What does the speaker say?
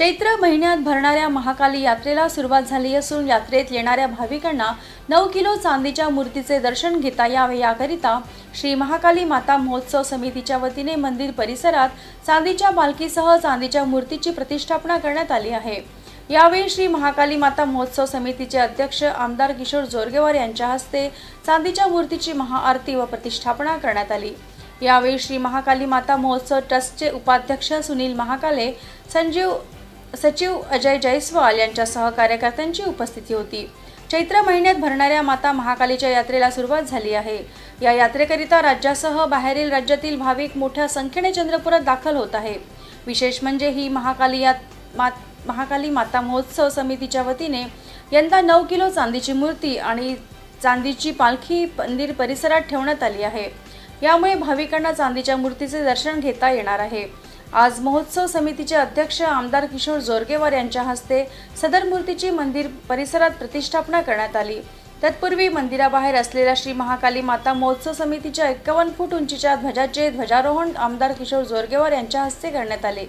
चैत्र महिन्यात भरणाऱ्या महाकाली यात्रेला सुरुवात झाली असून यात्रेत येणाऱ्या भाविकांना नऊ किलो चांदीच्या मूर्तीचे दर्शन घेता यावे याकरिता श्री महाकाली माता महोत्सव समितीच्या वतीने मंदिर परिसरात चांदीच्या मालकीसह चांदीच्या मूर्तीची प्रतिष्ठापना करण्यात आली आहे. यावेळी श्री महाकाली माता महोत्सव समितीचे अध्यक्ष आमदार किशोर जोरगेवार यांच्या हस्ते चांदीच्या मूर्तीची महाआरती व प्रतिष्ठापना करण्यात आली. यावेळी श्री महाकाली माता महोत्सव ट्रस्टचे उपाध्यक्ष सुनील महाकाले संजीव सचिव अजय जयस्वाल यांच्या सहकार्यकर्त्यांची उपस्थिती होती. चैत्र महिन्यात भरणाऱ्या माता महाकालीच्या यात्रेला सुरुवात झाली आहे. या यात्रेकरिता राज्यासह बाहेरील राज्यातील भाविक मोठ्या संख्येने चंद्रपुरात दाखल होत आहे. विशेष म्हणजे ही महाकाली यात मात महाकाली माता महोत्सव समितीच्या वतीने यंदा नऊ किलो चांदीची मूर्ती आणि चांदीची पालखी मंदिर परिसरात ठेवण्यात आली आहे. यामुळे भाविकांना चांदीच्या मूर्तीचे दर्शन घेता येणार आहे. आज महोत्सव समितीचे अध्यक्ष आमदार किशोर जोरगेवार यांच्या हस्ते सदर मूर्तीची मंदिर परिसरात प्रतिष्ठापना करण्यात आली. तत्पूर्वी मंदिराबाहेर असलेल्या श्री महाकाली माता महोत्सव समितीच्या एक्कावन्न फूट उंचीच्या ध्वजाचे ध्वजारोहण आमदार किशोर जोरगेवार यांच्या हस्ते करण्यात आले.